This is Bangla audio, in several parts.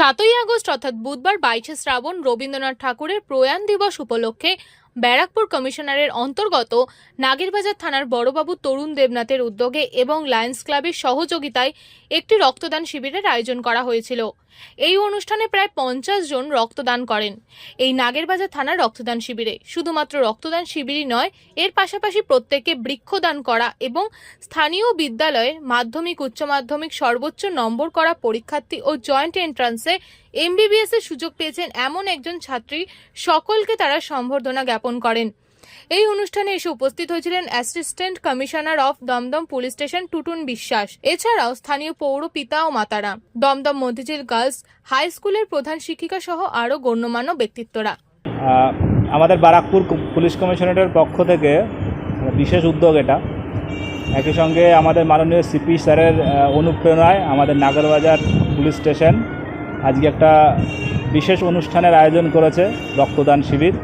সাতই আগস্ট অর্থাৎ বুধবার বাইশে শ্রাবণ রবীন্দ্রনাথ ঠাকুরের প্রয়াণ দিবস উপলক্ষে ব্যারাকপুর কমিশনারের অন্তর্গত নাগেরবাজার থানার বড়বাবু তরুণ দেবনাথের উদ্যোগে এবং লায়ন্স ক্লাবের সহযোগিতায় একটি রক্তদান শিবিরের আয়োজন করা হয়েছিল। এই অনুষ্ঠানে প্রায় পঞ্চাশ জন রক্তদান করেন। এই নাগেরবাজার থানার রক্তদান শিবিরে শুধুমাত্র রক্তদান শিবিরই নয়, এর পাশাপাশি প্রত্যেককে বৃক্ষদান করা এবং স্থানীয় বিদ্যালয়ের মাধ্যমিক, উচ্চ মাধ্যমিক সর্বোচ্চ নম্বর করা পরীক্ষার্থী ও জয়েন্ট এন্ট্রান্সে এমবিবিএস এর সুযোগ পেয়েছেন এমন একজন ছাত্রী সকলকে তারা সম্বর্ধনা জ্ঞাপন করেন। এই অনুষ্ঠানে এসে উপস্থিত হয়েছিলেন assistant commissioner of Dum Dum police station Tutun Biswas. এছাড়াও স্থানীয় পৌর পিতা ও মাতারা। দমদম মতিঝিল গার্লস হাই স্কুলের প্রধান শিক্ষিকা সহ আরও গণ্যমান্য ব্যক্তিত্বরা। আমাদের বারাকপুর পুলিশ কমিশনারের পক্ষ থেকে বিশেষ উদ্যোগ এটা। একই সঙ্গে আমাদের মাননীয় সিপি স্যারের অনুপ্রেরণায় আমাদের নাগরবাজার পুলিশ স্টেশন আজকে একটা বিশেষ অনুষ্ঠানের আয়োজন করেছে রক্তদান শিবির।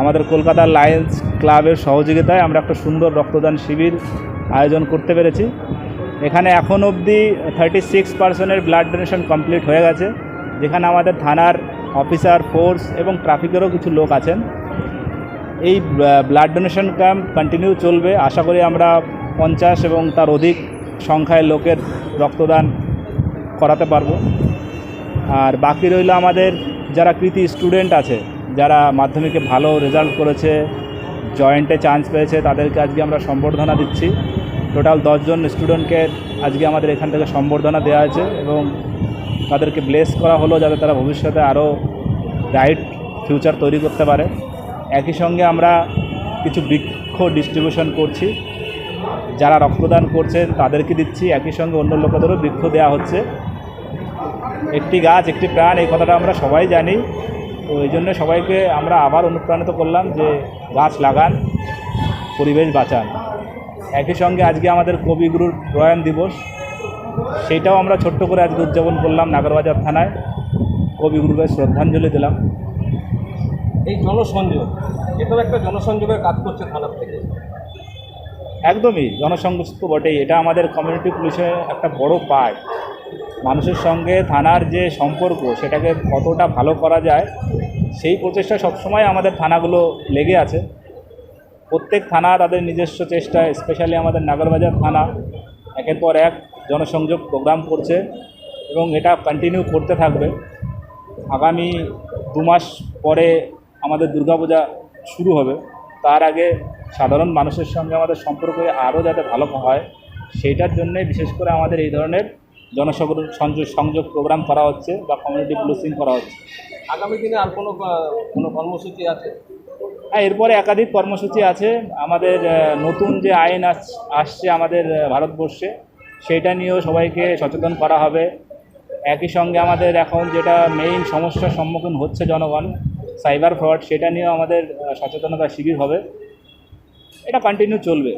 আমাদের কলকাতার লায়ন্স ক্লাবের সহযোগিতায় আমরা একটা সুন্দর রক্তদান শিবির আয়োজন করতে পেরেছি। এখানে এখন অবধি থার্টি সিক্স পার্সেন্টের ব্লাড ডোনেশন কমপ্লিট হয়ে গেছে। যেখানে আমাদের থানার অফিসার ফোর্স এবং ট্রাফিকেরও কিছু লোক আছেন। এই ব্লাড ডোনেশন ক্যাম্প কন্টিনিউ চলবে। আশা করি আমরা পঞ্চাশ এবং তার অধিক সংখ্যায় লোকের রক্তদান করাতে পারব। আর বাকি রইল আমাদের যারা কৃতি স্টুডেন্ট আছে, যারা মাধ্যমিকে ভালো রেজাল্ট করেছে জয়েন্টে চান্স পেয়েছে, তাদেরকে আজকে আমরা সম্বর্ধনা দিচ্ছি। টোটাল দশজন স্টুডেন্টকে আজকে আমাদের এখান থেকে সম্বর্ধনা দেওয়া হয়েছে এবং তাদেরকে ব্লেস করা হলো যাতে তারা ভবিষ্যতে আরও ব্রাইট ফিউচার তৈরি করতে পারে। একই সঙ্গে আমরা কিছু বৃক্ষ ডিস্ট্রিবিউশন করছি। যারা রক্তদান করছেন তাদেরকে দিচ্ছি। একই সঙ্গে অন্য লোকেদেরও বৃক্ষ দেওয়া হচ্ছে। একটি গাছ একটি প্রাণ এই কথাটা আমরা সবাই জানি। তো এই জন্য সবাইকে আমরা আবার অনুপ্রাণিত করলাম যে গাছ লাগান পরিবেশ বাঁচান। একই সঙ্গে আজকে আমাদের কবিগুরুর প্রয়াণ দিবস সেইটাও আমরা ছোট্ট করে আজকে উদযাপন করলাম নাগরবাজার থানায়। কবিগুরুকে শ্রদ্ধাঞ্জলি দিলাম। এই জনসংযোগ এটাও একটা জনসংযোগের কাজ করছে থানার থেকে। একদমই জনসংযোগ তো বটেই এটা আমাদের কমিউনিটি পুলিশের একটা বড় পার্ট মানুষের সঙ্গে থানার যে সম্পর্ক, সেটাকে কতটা ভালো করা যায়, সেই প্রচেষ্টা সবসময় আমাদের থানাগুলো লেগে আছে। প্রত্যেক থানা তাদের নিজস্ব চেষ্টায় স্পেশালি আমাদের নাগরবাজার থানা। একের পর এক জনসংযোগ প্রোগ্রাম করছে এবং এটা কন্টিনিউ করতে থাকবে। আগামী দু মাস পরে আমাদের দুর্গাপূজা শুরু হবে। তার আগে সাধারণ মানুষের সঙ্গে আমাদের সম্পর্ক আরও যাতে ভালো হয়, সেইটার জন্যে বিশেষ করে আমাদের এই ধরনের জনসংযোগ সংযোগ সংযোগ প্রোগ্রাম করা হচ্ছে বা কমিউনিটি পুলিশিং করা হচ্ছে। আগামী দিনে আর কোনো কোনো কর্মসূচি আছে? হ্যাঁ এরপরে একাধিক কর্মসূচি আছে। আমাদের নতুন যে আইন আসছে আমাদের ভারতবর্ষে সেটা নিয়েও সবাইকে সচেতন করা হবে। একই সঙ্গে আমাদের এখন যেটা মেইন সমস্যার সম্মুখীন হচ্ছে জনগণ সাইবার ফ্রড সেটা নিয়েও আমাদের সচেতনতা শিবির হবে। এটা কন্টিনিউ চলবে।